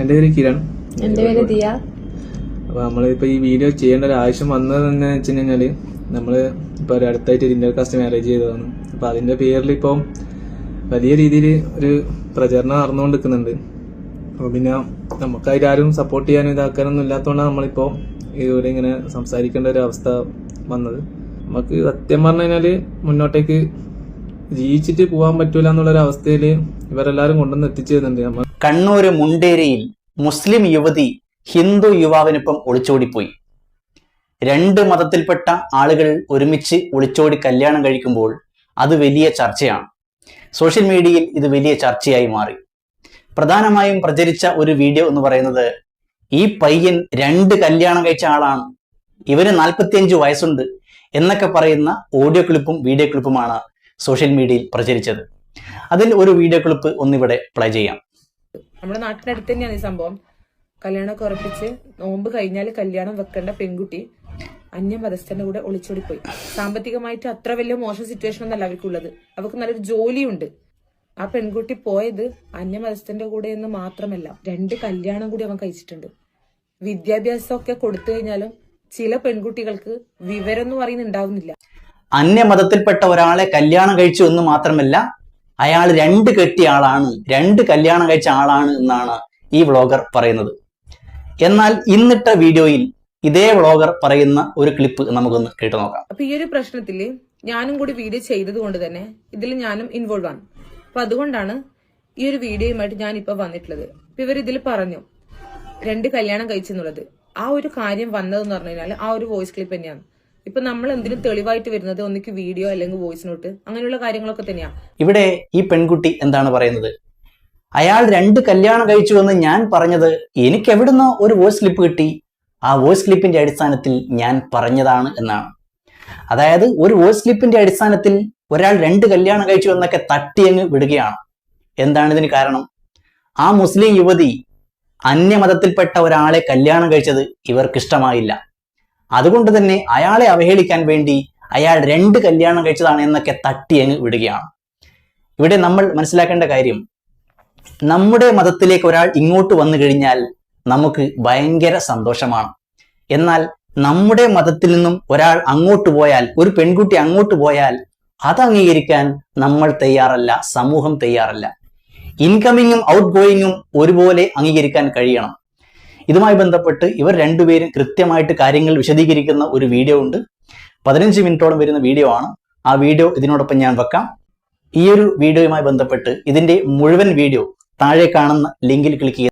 എന്റെ പേര് കിരൺ. എന്റെ പേര് ദിയ. അപ്പൊ നമ്മളിപ്പോ ഈ വീഡിയോ ചെയ്യേണ്ട ഒരു ആവശ്യം വന്നത് എന്ന് വെച്ച് കഴിഞ്ഞാൽ നമ്മൾ ഇപ്പൊ ഒരു അടുത്തായിട്ട് ഒരു ഇന്റർ കാസ്റ്റ് മാരേജ് ചെയ്തതാണ്. അപ്പൊ അതിന്റെ പേരിൽ ഇപ്പം വലിയ രീതിയിൽ ഒരു പ്രചരണം നടന്നുകൊണ്ടിരിക്കുന്നുണ്ട്. അപ്പൊ പിന്നെ നമുക്കായിട്ട് ആരും സപ്പോർട്ട് ചെയ്യാനും ഇതാക്കാനൊന്നും ഇല്ലാത്തതുകൊണ്ടാണ് നമ്മളിപ്പോ ഇവിടെ ഇങ്ങനെ സംസാരിക്കേണ്ട ഒരു അവസ്ഥ വന്നത്. നമുക്ക് സത്യം പറഞ്ഞു കഴിഞ്ഞാൽ മുന്നോട്ടേക്ക് ജീവിച്ചിട്ട് പോകാൻ പറ്റൂല എന്നുള്ള ഒരു അവസ്ഥയിൽ ഇവരെല്ലാരും കൊണ്ടുവന്ന് എത്തിച്ചേരുന്നുണ്ട്. നമ്മൾ കണ്ണൂര് മുണ്ടേരിയിൽ മുസ്ലിം യുവതി ഹിന്ദു യുവാവിനൊപ്പം ഒളിച്ചോടിപ്പോയി. രണ്ട് മതത്തിൽപ്പെട്ട ആളുകൾ ഒരുമിച്ച് ഒളിച്ചോടി കല്യാണം കഴിക്കുമ്പോൾ അത് വലിയ ചർച്ചയാണ്. സോഷ്യൽ മീഡിയയിൽ ഇത് വലിയ ചർച്ചയായി മാറി. പ്രധാനമായും പ്രചരിച്ച ഒരു വീഡിയോ എന്ന് പറയുന്നത് ഈ പയ്യൻ രണ്ട് കല്യാണം കഴിച്ച ആളാണ്. ഇവന് നാൽപ്പത്തിയഞ്ച് വയസ്സുണ്ട് എന്നൊക്കെ പറയുന്ന ഓഡിയോ ക്ലിപ്പും വീഡിയോ ക്ലിപ്പുമാണ് സോഷ്യൽ മീഡിയയിൽ പ്രചരിച്ചത്. അതിൽ ഒരു വീഡിയോ ക്ലിപ്പ് ഒന്നിവിടെ പ്ലേ ചെയ്യാം. നമ്മുടെ നാട്ടിന്റെ അടുത്ത് തന്നെയാണ് ഈ സംഭവം. കല്യാണമൊക്കെ ഉറപ്പിച്ച് നോമ്പ് കഴിഞ്ഞാൽ കല്യാണം വെക്കേണ്ട പെൺകുട്ടി അന്യമതസ്ഥന്റെ കൂടെ ഒളിച്ചോടിപ്പോയി. സാമ്പത്തികമായിട്ട് അത്ര വലിയ മോശം സിറ്റുവേഷൻ ഒന്നല്ല അവർക്കുള്ളത്. അവർക്ക് നല്ലൊരു ജോലിയുണ്ട്. ആ പെൺകുട്ടി പോയത് അന്യമതസ്ഥന്റെ കൂടെ എന്ന് മാത്രമല്ല രണ്ട് കല്യാണം കൂടി അവൻ കഴിച്ചിട്ടുണ്ട്. വിദ്യാഭ്യാസമൊക്കെ കൊടുത്തു കഴിഞ്ഞാലും ചില പെൺകുട്ടികൾക്ക് വിവരം എന്ന് പറയുന്നത് ഉണ്ടാവുന്നില്ല അന്യമതത്തിൽപ്പെട്ട ഒരാളെ കല്യാണം കഴിച്ചു എന്ന് മാത്രമല്ല അയാൾ രണ്ട് കെട്ടിയ ആളാണ് രണ്ട് കല്യാണം കഴിച്ച ആളാണ് എന്നാണ് ഈ വ്ളോഗർ പറയുന്നത്. എന്നാൽ ഇന്നിട്ട വീഡിയോയിൽ ഇതേ വ്ളോഗർ പറയുന്ന ഒരു ക്ലിപ്പ് നമുക്കൊന്ന് കേട്ടു നോക്കാം. അപ്പൊ ഈ ഒരു പ്രശ്നത്തിൽ ഞാനും കൂടി വീഡിയോ ചെയ്തത് കൊണ്ട് തന്നെ ഇതിൽ ഞാനും ഇൻവോൾവ് ആണ്. അപ്പൊ അതുകൊണ്ടാണ് ഈ ഒരു വീഡിയോയുമായിട്ട് ഞാൻ ഇപ്പൊ വന്നിട്ടുള്ളത് ഇവർ ഇതിൽ പറഞ്ഞു രണ്ട് കല്യാണം കഴിച്ചെന്നുള്ളത്. ആ ഒരു കാര്യം വന്നതെന്ന് പറഞ്ഞു കഴിഞ്ഞാൽ ആ ഒരു വോയിസ് ക്ലിപ്പ് തന്നെയാണ്. ഇപ്പൊ നമ്മൾ എന്തിനും തെളിവായിട്ട് വരുന്നത് ഒന്നിക്ക് വീഡിയോ അല്ലെങ്കിൽ വോയിസ് നോട്ട് അങ്ങനെയുള്ള കാര്യങ്ങളൊക്കെ തന്നെയാണ് ഇവിടെ ഈ പെൺകുട്ടി എന്താണ് പറയുന്നത്? അയാൾ രണ്ട് കല്യാണം കഴിച്ചു എന്ന് ഞാൻ പറഞ്ഞത് എനിക്ക് എവിടുന്ന് ഒരു വോയിസ് ക്ലിപ്പ് കിട്ടി. ആ വോയിസ് ക്ലിപ്പിന്റെ അടിസ്ഥാനത്തിൽ ഞാൻ പറഞ്ഞതാണ് എന്നാണ്. അതായത് ഒരു വോയിസ് ക്ലിപ്പിന്റെ അടിസ്ഥാനത്തിൽ ഒരാൾ രണ്ട് കല്യാണം കഴിച്ചു എന്നൊക്കെ തട്ടിയങ്ങ് വിടുകയാണ്. എന്താണ് ഇതിന് കാരണം? ആ മുസ്ലിം യുവതി അന്യമതത്തിൽപ്പെട്ട ഒരാളെ കല്യാണം കഴിച്ചത് ഇവർക്ക് ഇഷ്ടമായില്ല അതുകൊണ്ട് തന്നെ അയാളെ അവഹേളിക്കാൻ വേണ്ടി അയാൾ രണ്ട് കല്യാണം കഴിച്ചതാണ് എന്നൊക്കെ തട്ടി അങ്ങ് വിടുകയാണ്. ഇവിടെ നമ്മൾ മനസ്സിലാക്കേണ്ട കാര്യം നമ്മുടെ മതത്തിലേക്ക് ഒരാൾ ഇങ്ങോട്ട് വന്നു കഴിഞ്ഞാൽ നമുക്ക് ഭയങ്കര സന്തോഷമാണ്. എന്നാൽ നമ്മുടെ മതത്തിൽ നിന്നും ഒരാൾ അങ്ങോട്ട് പോയാൽ ഒരു പെൺകുട്ടി അങ്ങോട്ട് പോയാൽ അത് അംഗീകരിക്കാൻ നമ്മൾ തയ്യാറല്ല സമൂഹം തയ്യാറല്ല. ഇൻകമിങ്ങും ഔട്ട് ഗോയിങ്ങും ഒരുപോലെ അംഗീകരിക്കാൻ കഴിയണം. ഇതുമായി ബന്ധപ്പെട്ട് ഇവർ രണ്ടുപേരും കൃത്യമായിട്ട് കാര്യങ്ങൾ വിശദീകരിക്കുന്ന ഒരു വീഡിയോ ഉണ്ട്. പതിനഞ്ച് മിനിറ്റോളം വരുന്ന വീഡിയോ ആണ്. ആ വീഡിയോ ഇതിനോടൊപ്പം ഞാൻ വെക്കാം. ഈ ഒരു വീഡിയോയുമായി ബന്ധപ്പെട്ട് ഇതിന്റെ മുഴുവൻ വീഡിയോ താഴെ കാണുന്ന ലിങ്കിൽ ക്ലിക്ക് ചെയ്ത്